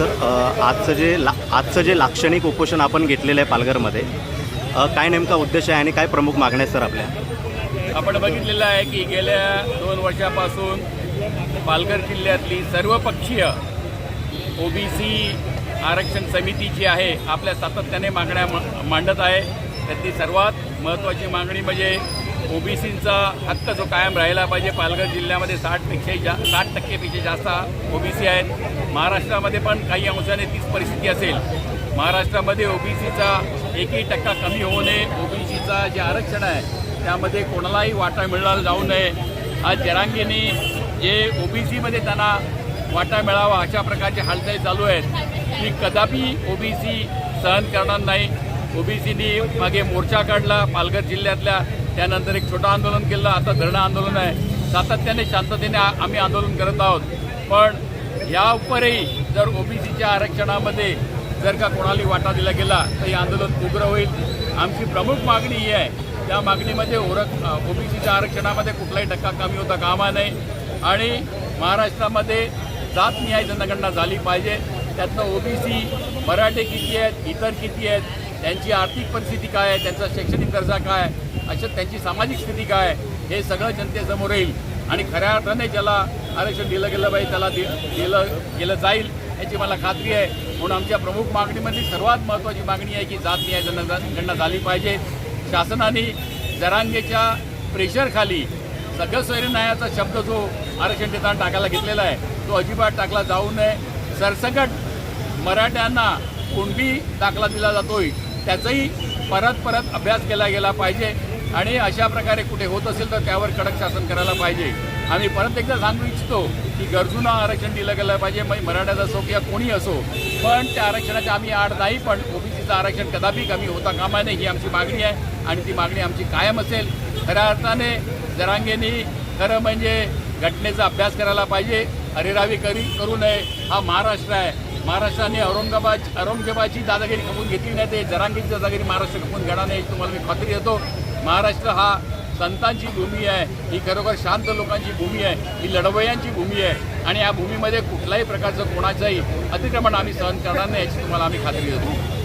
Sir आजचं जे ला आजचं जे लाक्षणिक उपोषण आपण घेतलेलं आहे पालघरमध्ये काय नेमका उद्देश आहे आणि काय प्रमुख मागण्या आहेत सर आपल्या? आपण बघितलेलं आहे की गेल्या दोन वर्षापासून पालघर जिल्ह्यातली सर्वपक्षीय ओबीसी आरक्षण समिती जी आहे आपल्या सातत्याने मागण्या म- मांडत आहे. त्यातली सर्वात महत्त्वाची मागणी म्हणजे ओबीसींचा हक्क जो कायम राहिला पाहिजे. पालघर जिल्ह्यामध्ये साठपेक्षा जा साठ टक्केपेक्षा जास्त ओबीसी आहेत. महाराष्ट्रामध्ये पण काही अंशाने तीच परिस्थिती असेल. महाराष्ट्रामध्ये ओबीसीचा एकही टक्का कमी होऊ नये. ओबीसीचा जे आरक्षण आहे त्यामध्ये कोणालाही वाटा मिळणार जाऊ नये. आज जरांगीने जे ओबीसीमध्ये त्यांना वाटा मिळावा अशा प्रकारचे हालचाली चालू आहेत. की कदापि ओबीसी सहन करणार नाही. ओबीसीनी मागे मोर्चा काढला पालघर जिल्ह्यातल्या त्यानंतर एक छोटं आंदोलन केलं आता धरणं आंदोलन आहे. सातत्याने शांततेने आम्ही आंदोलन करत आहोत. पण या उपरही जर ओबीसीच्या आरक्षणामध्ये जर का कोणाला वाटा दिला गेला तर हे आंदोलन उग्र होईल. आमची प्रमुख मागणी ही आहे. त्या मागणीमध्ये ओरख ओबीसीच्या आरक्षणामध्ये कुठलाही टक्का कमी होता कामा नये. आणि महाराष्ट्रामध्ये जातनिहाय जनगणना झाली पाहिजे. त्यातनं ओबीसी मराठे किती आहेत इतर किती आहेत त्यांची आर्थिक परिस्थिती काय आहे त्यांचा शैक्षणिक दर्जा काय आहे अशा त्यांची सामाजिक स्थिती काय हे सगळं जनतेसमोर येईल. आणि खऱ्या अर्थाने ज्याला आरक्षण दिलं गेलं पाहिजे त्याला दि दिलं गेलं जाईल याची मला खात्री आहे. म्हणून आमच्या प्रमुख मागणीमधली सर्वात महत्त्वाची मागणी आहे की जातनिहाय जनगणना झाली पाहिजे. शासनाने जरांगेच्या प्रेशरखाली सगळं सोयरीनायाचा शब्द जो आरक्षण देताना टाकायला घेतलेला आहे तो अजिबात टाकला जाऊ नये. सरसकट मराठ्यांना कुणबी दाखला दिला जातोय त्याचाही परत परत अभ्यास केला गेला पाहिजे. आणि अशा प्रकारे कुठे होत असेल तर त्यावर कडक शासन करायला पाहिजे. आम्ही परत एकदा सांगू इच्छितो की गरजूंना आरक्षण दिलं गेलं पाहिजे. मग मराठ्याचा असो किंवा कोणी असो पण त्या आरक्षणाच्या आम्ही आड नाही पण ओबीसीचं आरक्षण कदापि कमी होता कामा नये ही आमची मागणी आहे. आणि ती मागणी आमची कायम असेल. खऱ्या अर्थाने जरांगेनी खरं म्हणजे घटनेचा अभ्यास करायला पाहिजे. अरेरावी करी करू नये. हा महाराष्ट्र आहे. महाराष्ट्राने औरंगाबाद औरंगजेबाची दादागिरी खपून घेतली नाही ते. जरांगीची दादागिरी महाराष्ट्र खपून घेणार नाही तुम्हाला मी खात्री देतो. महाराष्ट्र हा संतांची भूमी आहे ही खरोखर शांत लोकांची भूमी आहे ही लढवयांची भूमी आहे. आणि या भूमीमध्ये कुठल्याही प्रकारचं कोणाचंही अतिक्रमण आम्ही सहन करणार नाही याची तुम्हाला आम्ही खात्री देतो.